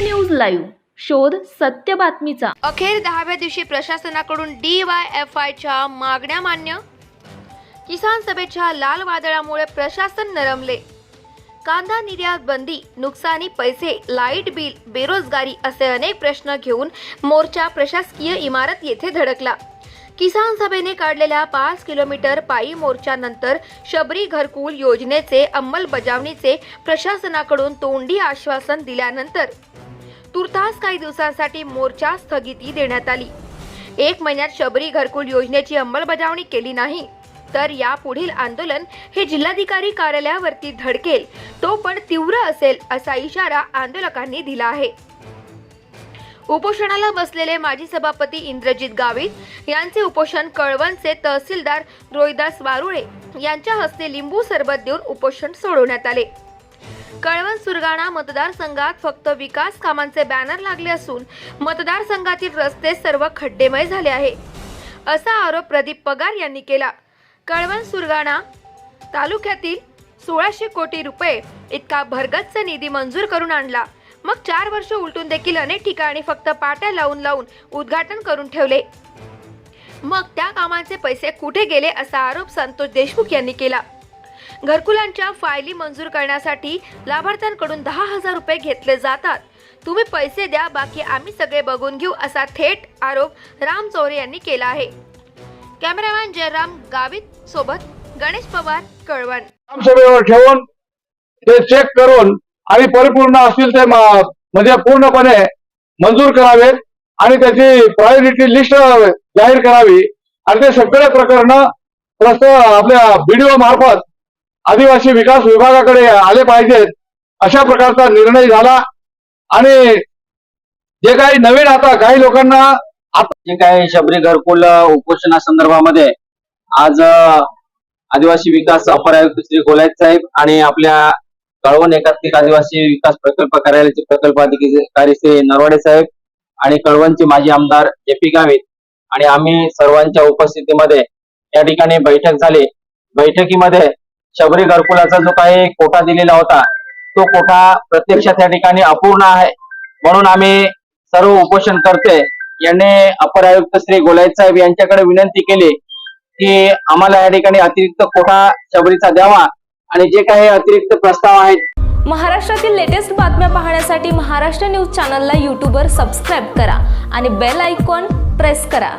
News live. शोध सत्य बातमीचा. अखेर दहाव्या दिवशी प्रशासनाकडून डी वाय एफ आयच्या मागण्या मान्य. किसान सभेच्या लाल वादळामुळे प्रशासन नरमले. कांदा निर्यात बंदी नुकसानी पैसे लाइट बिल बेरोजगारी असे अनेक प्रश्न घेऊन मोर्चा प्रशासकीय इमारत येथे धडकला. किसान सभेने काढलेल्या पाच किलोमीटर पायी मोर्चानंतर शबरी घरकुल योजनेचे अंमलबजावणीचे प्रशासनाकडून तोंडी आश्वासन दिल्यानंतर तुर्तास काही दिवसांसाठी मोर्चा स्थगिती देण्यात आली. एक महिन्यात शबरी घरकुल योजनेची अंमलबजावणी केली नाही तर यापुढील आंदोलन हे जिल्हाधिकारी कार्यालयावरती धडकेल तो पण तीव्र असेल असा इशारा आंदोलकांनी दिला आहे. उपोषणाला बसलेले माजी सभापती इंद्रजित गावित यांचे उपोषण कळवणचे तहसीलदार रोहिदास वारुळे यांच्या हस्ते लिंबू सरबत देऊन उपोषण सोडवण्यात आले. कळवण सुरगाणा मतदारसंघात फक्त विकास कामांचे बॅनर लागले असून मतदारसंघातील रस्ते सर्व खड्डेमय झाले आहे. असा आरोप प्रदीप पगार यांनी केला. कळवण सुरगाणा तालुक्यातील सोळाशे कोटी रुपये इतका भरगच्च निधी मंजूर करून आणला. मग चार वर्ष उलटून देखील अनेक ठिकाणी फक्त पाट्या लावून लावून उद्घाटन करून ठेवले. मग त्या कामांचे पैसे कुठे गेले असा आरोप संतोष देशमुख यांनी केला. घरकुलांच्या फायली मंजूर करण्यासाठी लाभार्थ्यांकडून दहा हजार रुपये घेतले जातात. तुम्ही पैसे द्या बाकी आम्ही सगळे बघून घेऊ असा थेट आरोप राम चौरे यांनी केला आहे. कॅमेरामॅन जयराम गावित सोबत गणेश पवार कळवण. ग्रामसभेवर ठेवून ते चेक करून आणि परिपूर्ण असतील ते म्हणजे पूर्णपणे मंजूर करावेत आणि त्याची प्रायोरिटी लिस्ट जाहीर करावी. आणि ते सगळे प्रकरण आपल्या बीडीओ मार्फत आदिवासी विकास विभागाकडे आले पाहिजेत अशा प्रकारचा निर्णय झाला. आणि जे काही नवीन आता काही लोकांना जे काही शबरी घरकुल अ, उपोषणासंदर्भामध्ये आज आदिवासी विकास अपर आयुक्त श्री गोलायत साहेब आणि आपल्या कळवण एकात्मिक आदिवासी विकास प्रकल्प कार्यालयाचे प्रकल्प अधिकारी श्री नरवाडे साहेब आणि कळवणचे माजी आमदार जे पी गावित आणि आम्ही सर्वांच्या उपस्थितीमध्ये या ठिकाणी बैठक झाली. बैठकीमध्ये शबरी घरकुलाचा जो काही कोटा दिलेला होता तो कोटा प्रत्यक्षात या ठिकाणी अपूर्ण आहे. म्हणून आम्ही सर्व उपोषण करते यांनी अपर आयुक्त श्री गोलायत साहेब यांच्याकडे विनंती केली की आम्हाला या ठिकाणी अतिरिक्त कोटा शबरीचा द्यावा आणि जे काही अतिरिक्त प्रस्ताव आहेत. महाराष्ट्रातील लेटेस्ट बातम्या पाहण्यासाठी महाराष्ट्र न्यूज चॅनलला यूट्यूबवर सबस्क्राईब करा आणि बेल आयकॉन प्रेस करा.